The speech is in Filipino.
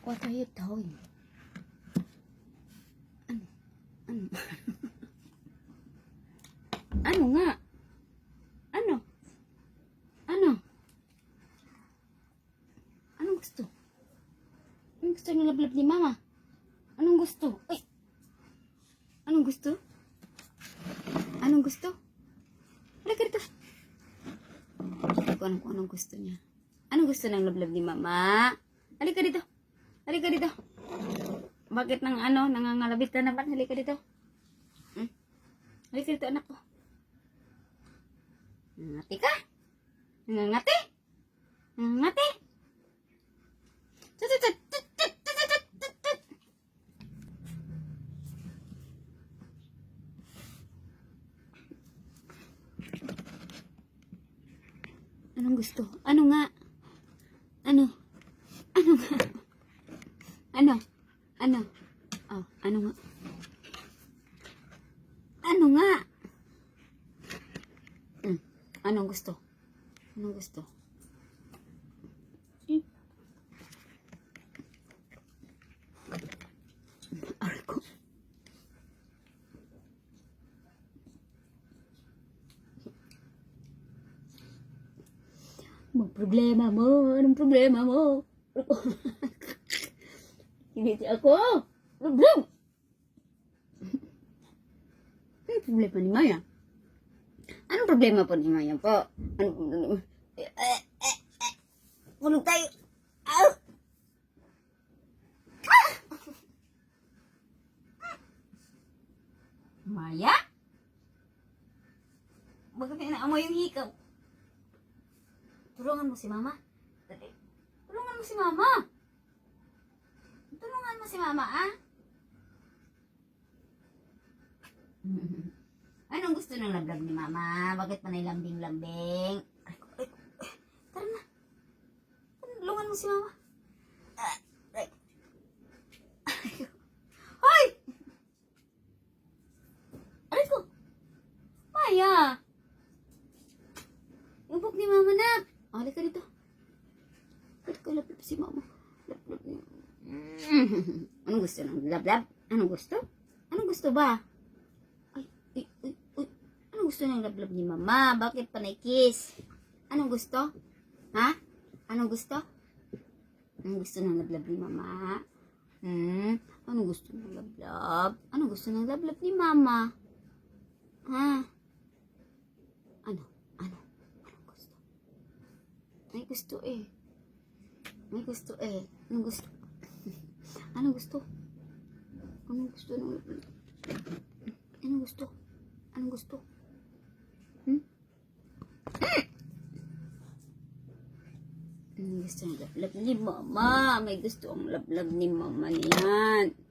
What are you doing? Ano? Ano? ano nga? Ano? Ano? Anong gusto? Anong gusto ng lablab ni mama? Anong gusto? Ay! Anong gusto? Anong gusto? Halika dito. Hindi ko alam kung anong gusto niya. Anong gusto ng lablab ni mama? Halika dito. Halika dito. Bakit nang ano, nangangalabit na naman? Halika dito. Hmm? Halika dito, anak ko. Nangati ka? Nangangati? Nangangati? Tut, tut, tut, tut, tut, tut, tut, tut. Anong gusto? Ano nga? Ano? Ano nga? Ano? Ano? Oh, ano nga? Ano nga? Hmm. Anong gusto? Anong gusto? Hmm? Aray ko. Anong problema mo? Anong problema mo? Hindi ako. Problem! Ano problema ni Maya? Anong problema po ni Maya po? Anong problema? Eh, eh, eh, eh. Tulog tayo. Ah! Ah! Maya? Bakit inaamoy yung hikaw? Tulungan mo si Mama. Tulungan mo si Mama. Tulungan mo si Mama, ah. Anong gusto ng lablab ni Mama? Bakit panay lambing-lambing? Ay, ko, ay, ko. Tara na. Tulungan mo si Mama. Ay. Ay. Hoy! Aray ko. Maya! Ubok ni Mama na. Halika dito. Halika lablab si Mama. Anong gusto ng lablab? Anong gusto? Anong gusto ba? Ay, ay, ay, ay. Anong gusto ng lablab ni Mama? Bakit panay kiss? Anong gusto? Ha? Anong gusto? Anong gusto ng lablab ni Mama? Hmm? Anong gusto ng lablab? Anong gusto ng lablab ni Mama? Ha? Ano? Ano? Anong gusto? May gusto eh. May gusto eh. Anong gusto? Anong gusto? Anong gusto ng lablab? Anong gusto? Anong gusto? Hmm? Anong gusto ng lablab ni Mama? May gusto ang lablab ni Mama niyan.